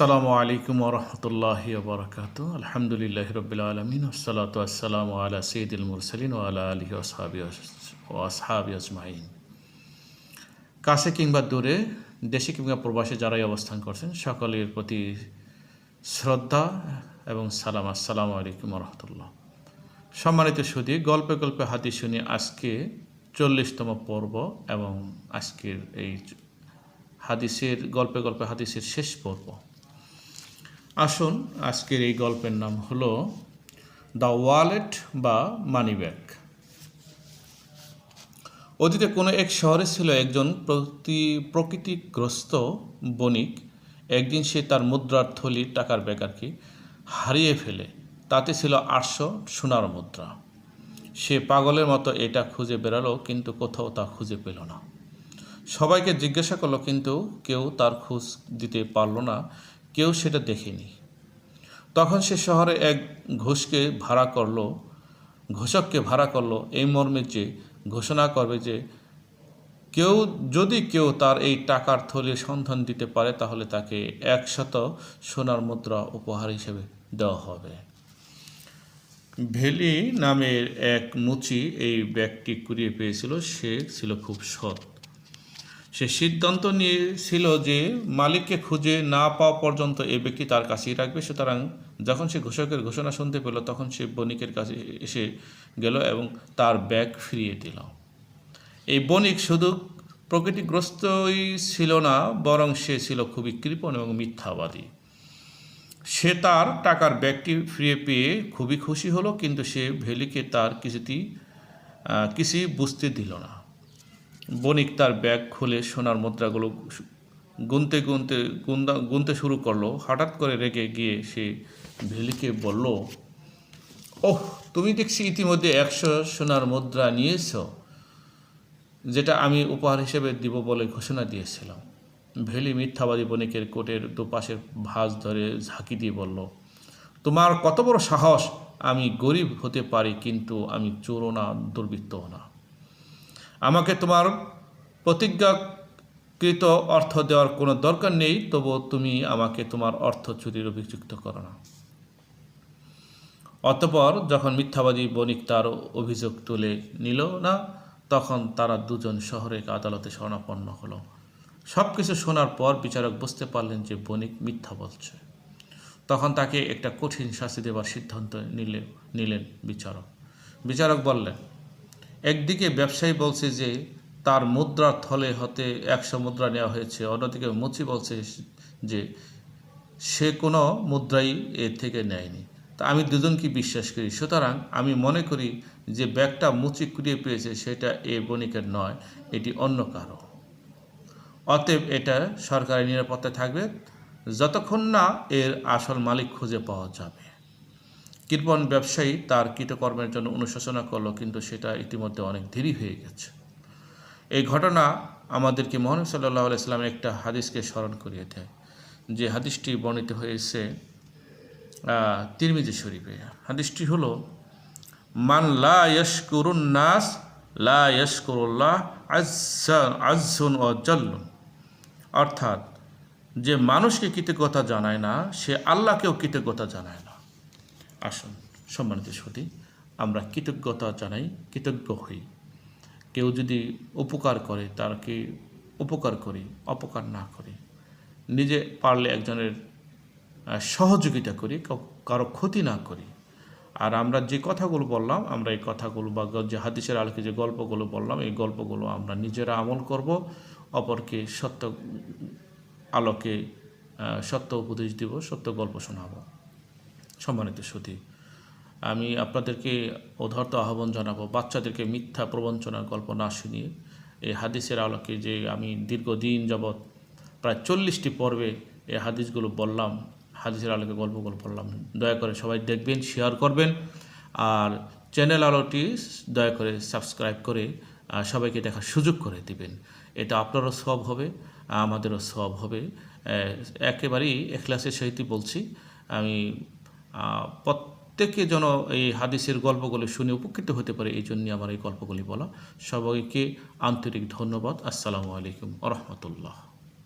আসসালামু আলাইকুম ওরহমতুল্লাহ বরকাত আলহামদুলিল্লাহ রবিল আলমিন, আসসালাতু আসসালামু আলা সঈদুল মুরসালিন ও আলা আলহি আসহাবি ও আসহাবি আজমাইন। কাছে কিংবা দূরে, দেশে কিংবা প্রবাসে যারাই অবস্থান করছেন, সকলের প্রতি শ্রদ্ধা এবং সালাম। আসসালামু আলাইকুম রহমতুল্লাহ। সম্মানিত সুদী গল্পে গল্পে হাতি শুনি আজকে চল্লিশতম পর্ব এবং আজকের এই হাদিসের, গল্পে গল্পে হাদিসের শেষ পর্ব। আসুন, আজকের এই গল্পের নাম হলো দ্য ওয়ালেট বা মানি ব্যাগ। অতীতে কোনো এক শহরে ছিল একজন প্রতি, প্রকৃতিগ্রস্ত বণিক। একদিন সে তার মুদ্রার থলি টাকার ব্যাগ আর কি হারিয়ে ফেলে। তাতে ছিল আটশো সোনার মুদ্রা। সে পাগলের মতো এটা খুঁজে বেরালো, কিন্তু কোথাও তা খুঁজে পেল না। সবাইকে জিজ্ঞাসা করল, কিন্তু কেউ তার খোঁজ দিতে পারল না। কেউ সেটা দেখেনি। তখন সে শহরে এক ঘোষকে ভাড়া করল, ঘোষককে ভাড়া করল এই মর্মে যে ঘোষণা করবে যে কেউ, যদি কেউ তার এই টাকার থলির সন্ধান দিতে পারে, তাহলে তাকে একশত সোনার মুদ্রা উপহার হিসেবে দেওয়া হবে। ভেলি নামের এক মুচি এই ব্যাগটি কুড়িয়ে পেয়েছিল। সে ছিল খুব সৎ। সে সিদ্ধান্ত নিয়েছিল যে মালিককে খুঁজে না পাওয়া পর্যন্ত এ ব্যক্তি তার কাছেই রাখবে। সুতরাং যখন সে ঘোষকের ঘোষণা শুনতে পেল, তখন সে বণিকের কাছে এসে গেল এবং তার ব্যাগ ফিরিয়ে দিল। এই বণিক শুধু প্রকৃতিগ্রস্তই ছিল না, বরং সে ছিল খুবই কৃপণ এবং মিথ্যাবাদী। সে তার টাকার ব্যাগটি ফিরে পেয়ে খুবই খুশি হলো, কিন্তু সে ভেলিকে তার কিছুতেই কিছুই বুঝতে দিল না। বণিক তার ব্যাগ খুলে সোনার মুদ্রাগুলো গুনতে গুনতে গুন্দা গুনতে শুরু করল। হঠাৎ করে রেগে গিয়ে সে ভেলিকে বলল, ওহ, তুমি দেখছি ইতিমধ্যে একশো সোনার মুদ্রা নিয়েছ, যেটা আমি উপহার হিসেবে দিব বলে ঘোষণা দিয়েছিলাম। ভেলি মিথ্যাবাদী বণিকের কোটের দুপাশের ভাঁজ ধরে ঝাঁকি দিয়ে বলল, তোমার কত বড় সাহস, আমি গরিব হতে পারি, কিন্তু আমি চোরও না, দুর্বৃত্তও না। আমাকে তোমার প্রতিজ্ঞাকৃত অর্থ দেওয়ার কোনো দরকার নেই তবু তুমি আমাকে তোমার অর্থ চুরির অভিযুক্ত করো না। অতপর যখন মিথ্যাবাদী বণিক তার অভিযোগ তুলে নিল না, তখন তারা দুজন শহরে আদালতে শরণাপন্ন হলো। সব কিছু শোনার পর বিচারক বুঝতে পারলেন যে বণিক মিথ্যা বলছে। তখন তাকে একটা কঠিন শাস্তি দেওয়ার সিদ্ধান্ত নিলে নিলেন বিচারক। বিচারক বললেন একদিকে ব্যবসায়ী বলছে যে তার মুদ্রার থলে হতে একশো মুদ্রা নেওয়া হয়েছে, অন্যদিকে মুচি বলছে যে সে কোনো মুদ্রাই এর থেকে নেয়নি। তা আমি দুজনকে বিশ্বাস করি? সুতরাং আমি মনে করি যে ব্যাগটা মুচি কুড়িয়ে পেয়েছে সেটা এ বণিকের নয়, এটি অন্য কারও। অতএব এটা সরকারি নিরাপত্তায় থাকবে, যতক্ষণ না এর আসল মালিক খুঁজে পাওয়া যাবে। কৃপণ ব্যবসায়ী তার কৃতকর্মের জন্য অনুশোচনা করল, কিন্তু সেটা ইতিমধ্যে অনেক দেরি হয়ে গেছে। এই ঘটনা আমাদেরকে মোহাম্মদ সাল্লাহ ইসলামের একটা হাদিসকে স্মরণ করিয়ে দেয়। যে হাদিসটি বর্ণিত হয়েছে তিরমিজি শরীফে। হাদিসটি হলো, মান লা ইয়স্করুন নাস, লা ইয়স্করুল্লাহ আজসুন অর্থাৎ, যে মানুষকে কৃতজ্ঞতা জানায় না, সে আল্লাহকেও কৃতজ্ঞতা জানায় না। আসুন, সম্মানিত সতী, আমরা কৃতজ্ঞতা জানাই, কৃতজ্ঞ হই। কেউ যদি উপকার করে তারকে উপকার করি, অপকার না করি। নিজে পারলে একজনের সহযোগিতা করি কারও ক্ষতি না করি। আর আমরা যে কথাগুলো বললাম, আমরা এই কথাগুলো বা যে হাদিসের আলোকে যে গল্পগুলো বললাম, এই গল্পগুলো আমরা নিজেরা আমল করব, অপরকে সত্য আলোকে সত্য উপদেশ দিব, সত্য গল্প শোনাব। সম্মানিত সতী আমি আপনাদেরকে অধর্ত আহ্বান জানাব, বাচ্চাদেরকে মিথ্যা প্রবঞ্চনার গল্প না শুনিয়ে। এই হাদিসের আলোকে যে আমি দীর্ঘদিন যাবৎ প্রায় চল্লিশটি পর্বে এই হাদিসগুলো বললাম, হাদিসের আলোকে গল্পগুলো বললাম, দয়া করে সবাই দেখবেন শেয়ার করবেন। আর চ্যানেল আলোটি দয়া করে সাবস্ক্রাইব করে সবাইকে দেখার সুযোগ করে দিবেন। এটা আপনারও সব হবে, আমাদেরও সব হবে। একেবারেই এখলাসের সহিতই বলছি, আমি প্রত্যেকে যেন এই হাদিসের গল্পগুলি শুনে উপকৃত হতে পারে, এই জন্যই আমার এই গল্পগুলি বলা। সবাইকে আন্তরিক ধন্যবাদ। আসসালামু আলাইকুম রহমতুল্লাহ।